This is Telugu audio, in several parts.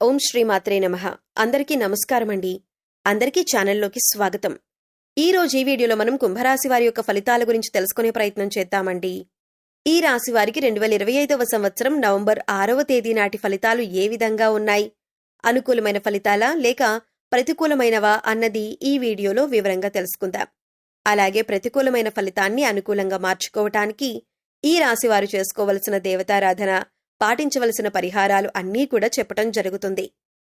ఓం శ్రీమాత్రే నమ. అందరికీ నమస్కారం అండి. అందరికీ ఛానల్లోకి స్వాగతం. ఈ రోజు ఈ వీడియోలో మనం కుంభరాశి వారి యొక్క ఫలితాల గురించి తెలుసుకునే ప్రయత్నం చేద్దామండి. ఈ రాశి వారికి రెండు వేల ఇరవై ఐదవ సంవత్సరం నవంబర్ ఆరవ తేదీ నాటి ఫలితాలు ఏ విధంగా ఉన్నాయి? అనుకూలమైన ఫలితాలా లేక ప్రతికూలమైనవా అన్నది ఈ వీడియోలో వివరంగా తెలుసుకుందాం. అలాగే ప్రతికూలమైన ఫలితాన్ని అనుకూలంగా మార్చుకోవటానికి ఈ రాశి వారు చేసుకోవలసిన దేవతారాధన పాటించవలసిన పరిహారాలు అన్నీ కూడా చెప్పటం జరుగుతుంది.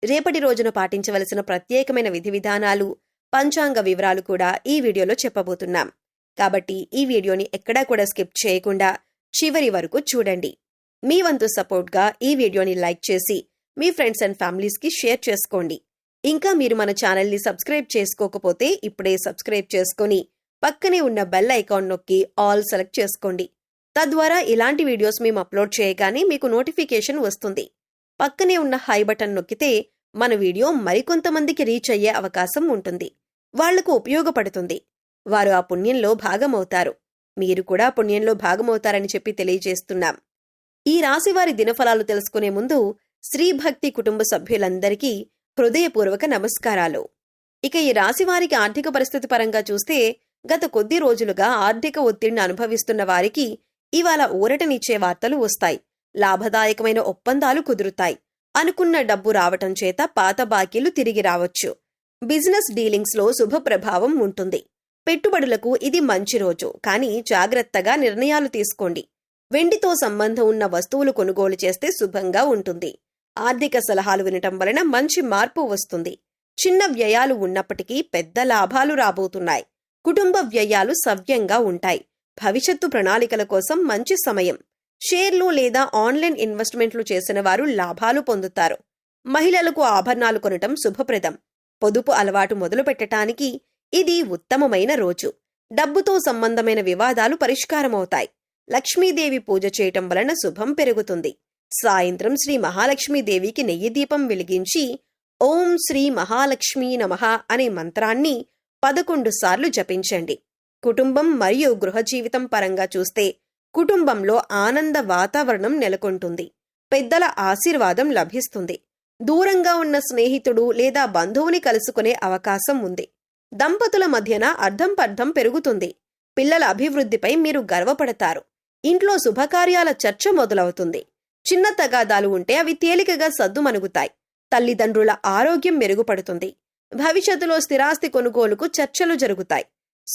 రేపటి రోజున పాటించవలసిన ప్రత్యేకమైన విధి విధానాలు పంచాంగ వివరాలు కూడా ఈ వీడియోలో చెప్పబోతున్నాం. కాబట్టి ఈ వీడియోని ఎక్కడా కూడా స్కిప్ చేయకుండా చివరి వరకు చూడండి. మీ వంతు సపోర్ట్గా ఈ వీడియోని లైక్ చేసి మీ ఫ్రెండ్స్ అండ్ ఫ్యామిలీస్కి షేర్ చేసుకోండి. ఇంకా మీరు మన ఛానల్ని సబ్స్క్రైబ్ చేసుకోకపోతే ఇప్పుడే సబ్స్క్రైబ్ చేసుకొని పక్కనే ఉన్న బెల్ ఐకాన్ నొక్కి ఆల్ సెలెక్ట్ చేసుకోండి. తద్వారా ఇలాంటి వీడియోస్ మేము అప్లోడ్ చేయగానే మీకు నోటిఫికేషన్ వస్తుంది. పక్కనే ఉన్న హై బటన్ నొక్కితే మన వీడియో మరికొంతమందికి రీచ్ అయ్యే అవకాశం ఉంటుంది. వాళ్ళకు ఉపయోగపడుతుంది. వారు ఆ పుణ్యంలో భాగమవుతారు. మీరు కూడా పుణ్యంలో భాగమవుతారని చెప్పి తెలియజేస్తున్నాం. ఈ రాశివారి దినఫలాలు తెలుసుకునే ముందు శ్రీభక్తి కుటుంబ సభ్యులందరికీ హృదయపూర్వక నమస్కారాలు. ఇక ఈ రాశివారికి ఆర్థిక పరిస్థితి పరంగా చూస్తే గత కొద్ది రోజులుగా ఆర్థిక ఒత్తిడిని అనుభవిస్తున్న వారికి ఇవాళ ఊరటనిచ్చే వార్తలు వస్తాయి. లాభదాయకమైన ఒప్పందాలు కుదురుతాయి. అనుకున్న డబ్బు రావటం చేత పాత బాకీలు తిరిగి రావచ్చు. బిజినెస్ డీలింగ్స్లో శుభప్రభావం శుభ ప్రభావం ఉంటుంది. పెట్టుబడులకు ఇది మంచి రోజు. కానీ జాగ్రత్తగా నిర్ణయాలు తీసుకోండి. వెండితో సంబంధం ఉన్న వస్తువులు కొనుగోలు చేస్తే శుభంగా ఉంటుంది. ఆర్థిక సలహాలు వినటం వలన మంచి మార్పు వస్తుంది. చిన్న వ్యయాలు ఉన్నప్పటికీ పెద్ద లాభాలు రాబోతున్నాయి. కుటుంబ వ్యయాలు సవ్యంగా ఉంటాయి. భవిష్యత్తు ప్రణాళికల కోసం మంచి సమయం. షేర్లు లేదా ఆన్లైన్ ఇన్వెస్ట్మెంట్లు చేసిన వారు లాభాలు పొందుతారు. మహిళలకు ఆభరణాలు కొనటం శుభప్రదం. పొదుపు అలవాటు మొదలు పెట్టటానికి ఇది ఉత్తమమైన రోజు. డబ్బుతో సంబంధమైన వివాదాలు పరిష్కారమవుతాయి. లక్ష్మీదేవి పూజ చేయటం వలన శుభం పెరుగుతుంది. సాయంత్రం శ్రీ మహాలక్ష్మీదేవికి నెయ్యి దీపం వెలిగించి ఓం శ్రీ మహాలక్ష్మీ నమః అనే మంత్రాన్ని పదకొండు సార్లు జపించండి. కుటుంబం మరియు గృహ జీవితం పరంగా చూస్తే కుటుంబంలో ఆనంద వాతావరణం నెలకొంటుంది. పెద్దల ఆశీర్వాదం లభిస్తుంది. దూరంగా ఉన్న స్నేహితుడు లేదా బంధువుని కలుసుకునే అవకాశం ఉంది. దంపతుల మధ్యన అర్థం పర్థం పెరుగుతుంది. పిల్లల అభివృద్ధిపై మీరు గర్వపడతారు. ఇంట్లో శుభకార్యాల చర్చ మొదలవుతుంది. చిన్న తగాదాలు ఉంటే అవి తేలికగా సద్దుమణుగుతాయి. తల్లిదండ్రుల ఆరోగ్యం మెరుగుపడుతుంది. భవిష్యత్తులో స్థిరాస్తి కొనుగోలుకు చర్చలు జరుగుతాయి.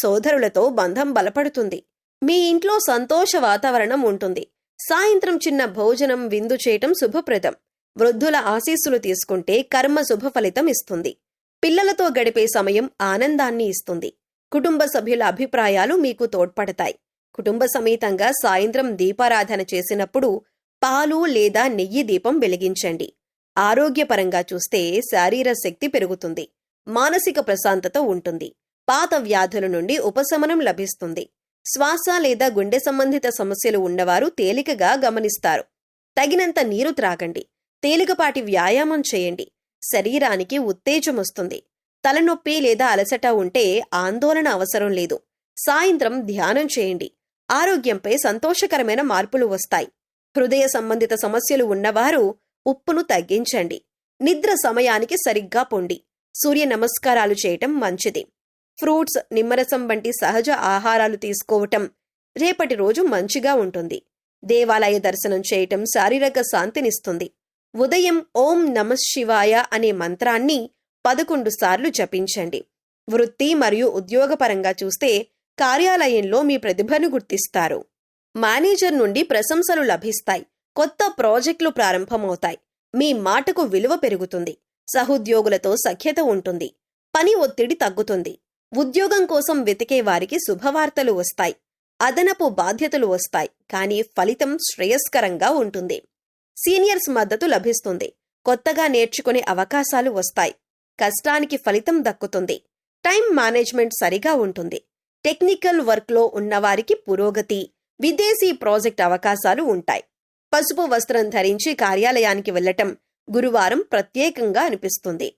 సోదరులతో బంధం బలపడుతుంది. మీ ఇంట్లో సంతోష వాతావరణం ఉంటుంది. సాయంత్రం చిన్న భోజనం విందు చేయటం శుభప్రదం. వృద్ధుల ఆశీస్సులు తీసుకుంటే కర్మ శుభ ఫలితం ఇస్తుంది. పిల్లలతో గడిపే సమయం ఆనందాన్ని ఇస్తుంది. కుటుంబ సభ్యుల అభిప్రాయాలు మీకు తోడ్పడతాయి. కుటుంబ సమేతంగా సాయంత్రం దీపారాధన చేసినప్పుడు పాలు లేదా నెయ్యి దీపం వెలిగించండి. ఆరోగ్యపరంగా చూస్తే శారీర శక్తి పెరుగుతుంది. మానసిక ప్రశాంతత ఉంటుంది. పాత వ్యాధుల నుండి ఉపశమనం లభిస్తుంది. శ్వాస లేదా గుండె సంబంధిత సమస్యలు ఉన్నవారు తేలికగా గమనిస్తారు. తగినంత నీరు త్రాగండి. తేలికపాటి వ్యాయామం చేయండి. శరీరానికి ఉత్తేజం వస్తుంది. తలనొప్పి లేదా అలసట ఉంటే ఆందోళన అవసరం లేదు. సాయంత్రం ధ్యానం చేయండి. ఆరోగ్యంపై సంతోషకరమైన మార్పులు వస్తాయి. హృదయ సంబంధిత సమస్యలు ఉన్నవారు ఉప్పును తగ్గించండి. నిద్ర సమయానికి సరిగ్గా పొండి. సూర్య నమస్కారాలు చేయటం మంచిది. ఫ్రూట్స్ నిమ్మరసం వంటి సహజ ఆహారాలు తీసుకోవటం రేపటి రోజు మంచిగా ఉంటుంది. దేవాలయ దర్శనం చేయటం శారీరక శాంతినిస్తుంది. ఉదయం ఓం నమ శివాయ అనే మంత్రాన్ని పదకొండు సార్లు జపించండి. వృత్తి మరియు ఉద్యోగపరంగా చూస్తే కార్యాలయంలో మీ ప్రతిభను గుర్తిస్తారు. మేనేజర్ నుండి ప్రశంసలు లభిస్తాయి. కొత్త ప్రాజెక్టులు ప్రారంభమవుతాయి. మీ మాటకు విలువ పెరుగుతుంది. సహోద్యోగులతో సఖ్యత ఉంటుంది. పని ఒత్తిడి తగ్గుతుంది. ఉద్యోగం కోసం వెతికే వారికి శుభవార్తలు వస్తాయి. అదనపు బాధ్యతలు వస్తాయి. కానీ ఫలితం శ్రేయస్కరంగా ఉంటుంది. సీనియర్స్ మద్దతు లభిస్తుంది. కొత్తగా నేర్చుకునే అవకాశాలు వస్తాయి. కష్టానికి ఫలితం దక్కుతుంది. టైం మేనేజ్మెంట్ సరిగా ఉంటుంది. టెక్నికల్ వర్క్లో ఉన్నవారికి పురోగతి విదేశీ ప్రాజెక్ట్ అవకాశాలు ఉంటాయి. పసుపు వస్త్రం ధరించి కార్యాలయానికి వెళ్ళటం గురువారం ప్రత్యేకంగా అనిపిస్తుంది.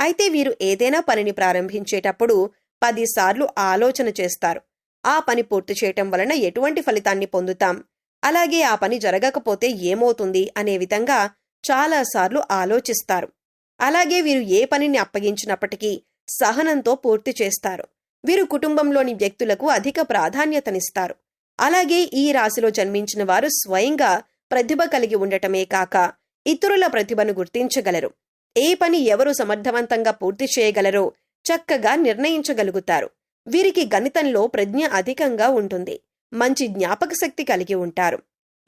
అయితే వీరు ఏదైనా పనిని ప్రారంభించేటప్పుడు పదిసార్లు ఆలోచన చేస్తారు. ఆ పని పూర్తి చేయటం వలన ఎటువంటి ఫలితాన్ని పొందుతాం? అలాగే ఆ పని జరగకపోతే ఏమవుతుంది? అనే విధంగా చాలాసార్లు ఆలోచిస్తారు. అలాగే వీరు ఏ పనిని అప్పగించినప్పటికీ సహనంతో పూర్తి చేస్తారు. వీరు కుటుంబంలోని వ్యక్తులకు అధిక ప్రాధాన్యతనిస్తారు. అలాగే ఈ రాశిలో జన్మించిన వారు స్వయంగా ప్రతిభ కలిగి ఉండటమే కాక ఇతరుల ప్రతిభను గుర్తించగలరు. ఏ పని ఎవరు సమర్థవంతంగా పూర్తి చేయగలరో చక్కగా నిర్ణయించగలుగుతారు. వీరికి గణితంలో ప్రజ్ఞ అధికంగా ఉంటుంది. మంచి జ్ఞాపక శక్తి కలిగి ఉంటారు.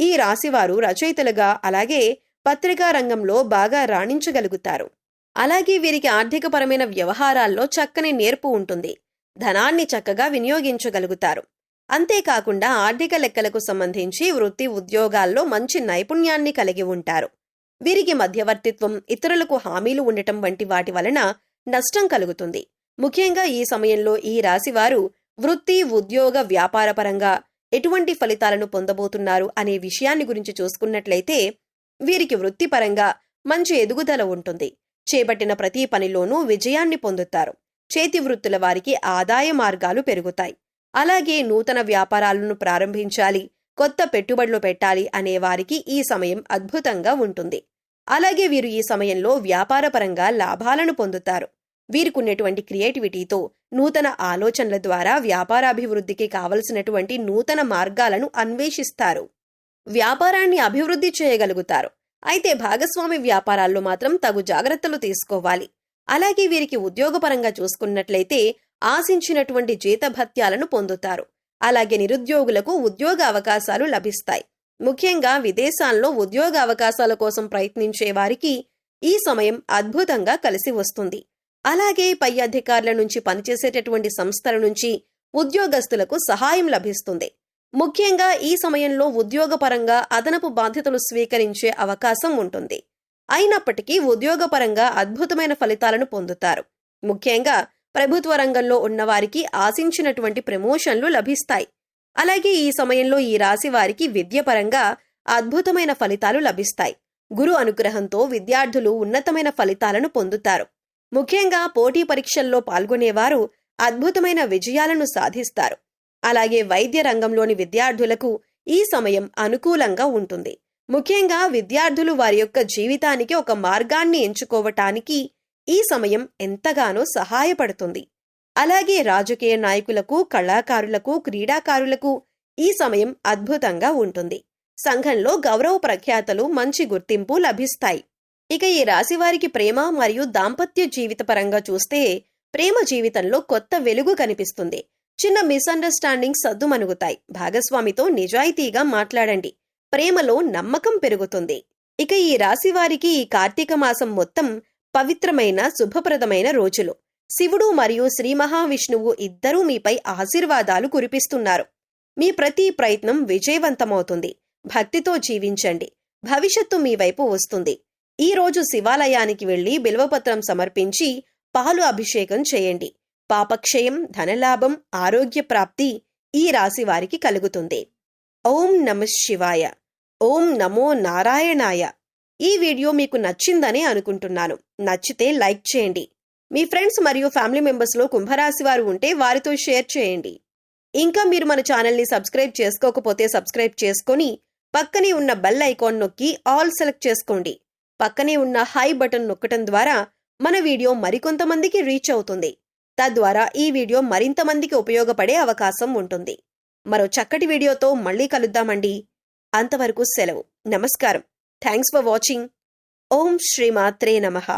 ఈ రాశివారు రచయితలుగా అలాగే పత్రికా రంగంలో బాగా రాణించగలుగుతారు. అలాగే వీరికి ఆర్థికపరమైన వ్యవహారాల్లో చక్కని నేర్పు ఉంటుంది. ధనాన్ని చక్కగా వినియోగించగలుగుతారు. అంతేకాకుండా ఆర్థిక లెక్కలకు సంబంధించి వృత్తి ఉద్యోగాల్లో మంచి నైపుణ్యాన్ని కలిగి ఉంటారు. వీరికి మధ్యవర్తిత్వం ఇతరులకు హామీలు ఉండటం వంటి వాటి వలన నష్టం కలుగుతుంది. ముఖ్యంగా ఈ సమయంలో ఈ రాశివారు వృత్తి ఉద్యోగ వ్యాపారపరంగా ఎటువంటి ఫలితాలను పొందబోతున్నారు అనే విషయాన్ని గురించి చూసుకున్నట్లయితే వీరికి వృత్తిపరంగా మంచి ఎదుగుదల ఉంటుంది. చేపట్టిన ప్రతి పనిలోనూ విజయాన్ని పొందుతారు. చేతి వృత్తుల వారికి ఆదాయ మార్గాలు పెరుగుతాయి. అలాగే నూతన వ్యాపారాలను ప్రారంభించాలి కొత్త పెట్టుబడులు పెట్టాలి అనే వారికి ఈ సమయం అద్భుతంగా ఉంటుంది. అలాగే వీరు ఈ సమయంలో వ్యాపారపరంగా లాభాలను పొందుతారు. వీరికున్నటువంటి క్రియేటివిటీతో నూతన ఆలోచనల ద్వారా వ్యాపారాభివృద్ధికి కావలసినటువంటి నూతన మార్గాలను అన్వేషిస్తారు. వ్యాపారాన్ని అభివృద్ధి చేయగలుగుతారు. అయితే భాగస్వామి వ్యాపారాల్లో మాత్రం తగు జాగ్రత్తలు తీసుకోవాలి. అలాగే వీరికి ఉద్యోగపరంగా చూసుకున్నట్లయితే ఆశించినటువంటి జీతభత్యాలను పొందుతారు. అలాగే నిరుద్యోగులకు ఉద్యోగ అవకాశాలు లభిస్తాయి. ముఖ్యంగా విదేశాల్లో ఉద్యోగ అవకాశాల కోసం ప్రయత్నించే వారికి ఈ సమయం అద్భుతంగా కలిసి వస్తుంది. అలాగే పై అధికారుల నుంచి పనిచేసేటటువంటి సంస్థల నుంచి ఉద్యోగస్తులకు సహాయం లభిస్తుంది. ముఖ్యంగా ఈ సమయంలో ఉద్యోగపరంగా అదనపు బాధ్యతలు స్వీకరించే అవకాశం ఉంటుంది. అయినప్పటికీ ఉద్యోగపరంగా అద్భుతమైన ఫలితాలను పొందుతారు. ముఖ్యంగా ప్రభుత్వ రంగంలో ఉన్నవారికి ఆశించినటువంటి ప్రమోషన్లు లభిస్తాయి. అలాగే ఈ సమయంలో ఈ రాశి వారికి విద్యపరంగా అద్భుతమైన ఫలితాలు లభిస్తాయి. గురు అనుగ్రహంతో విద్యార్థులు ఉన్నతమైన ఫలితాలను పొందుతారు. ముఖ్యంగా పోటీ పరీక్షల్లో పాల్గొనేవారు అద్భుతమైన విజయాలను సాధిస్తారు. అలాగే వైద్య రంగంలోని విద్యార్థులకు ఈ సమయం అనుకూలంగా ఉంటుంది. ముఖ్యంగా విద్యార్థులు వారి యొక్క జీవితానికి ఒక మార్గాన్ని ఎంచుకోవటానికి ఈ సమయం ఎంతగానో సహాయపడుతుంది. అలాగే రాజకీయ నాయకులకు కళాకారులకు క్రీడాకారులకు ఈ సమయం అద్భుతంగా ఉంటుంది. సంఘంలో గౌరవ ప్రఖ్యాతలు మంచి గుర్తింపు లభిస్తాయి. ఇక ఈ రాశివారికి ప్రేమ మరియు దాంపత్య జీవిత పరంగా చూస్తే ప్రేమ జీవితంలో కొత్త వెలుగు కనిపిస్తుంది. చిన్న మిస్అండర్స్టాండింగ్ సద్దుమణుగుతాయి. భాగస్వామితో నిజాయితీగా మాట్లాడండి. ప్రేమలో నమ్మకం పెరుగుతుంది. ఇక ఈ రాశి వారికి ఈ కార్తీక మాసం మొత్తం పవిత్రమైన శుభప్రదమైన రోజులు. శివుడు మరియు శ్రీ మహావిష్ణువు ఇద్దరూ మీపై ఆశీర్వాదాలు కురిపిస్తున్నారు. మీ ప్రతి ప్రయత్నం విజయవంతమవుతుంది. భక్తితో జీవించండి. భవిష్యత్తు మీ వైపు వస్తుంది. ఈ రోజు శివాలయానికి వెళ్ళి బిల్వపత్రం సమర్పించి పాలు అభిషేకం చేయండి. పాపక్షయం ధనలాభం ఆరోగ్య ప్రాప్తి ఈ రాశి వారికి కలుగుతుంది. ఓం నమ శివాయ. ఓం నమో నారాయణాయ. ఈ వీడియో మీకు నచ్చిందని అనుకుంటున్నాను. నచ్చితే లైక్ చేయండి. మీ ఫ్రెండ్స్ మరియు ఫ్యామిలీ మెంబర్స్లో కుంభరాశి వారు ఉంటే వారితో షేర్ చేయండి. ఇంకా మీరు మన ఛానల్ని సబ్స్క్రైబ్ చేసుకోకపోతే సబ్స్క్రైబ్ చేసుకొని పక్కనే ఉన్న బెల్ ఐకాన్ నొక్కి ఆల్ సెలెక్ట్ చేసుకోండి. పక్కనే ఉన్న హై బటన్ నొక్కటం ద్వారా మన వీడియో మరికొంతమందికి రీచ్ అవుతుంది. తద్వారా ఈ వీడియో మరింత మందికి ఉపయోగపడే అవకాశం ఉంటుంది. మరో చక్కటి వీడియోతో మళ్ళీ కలుద్దామండి. అంతవరకు సెలవు. నమస్కారం. Thanks for watching. ఓం శ్రీమాత్రే నమః.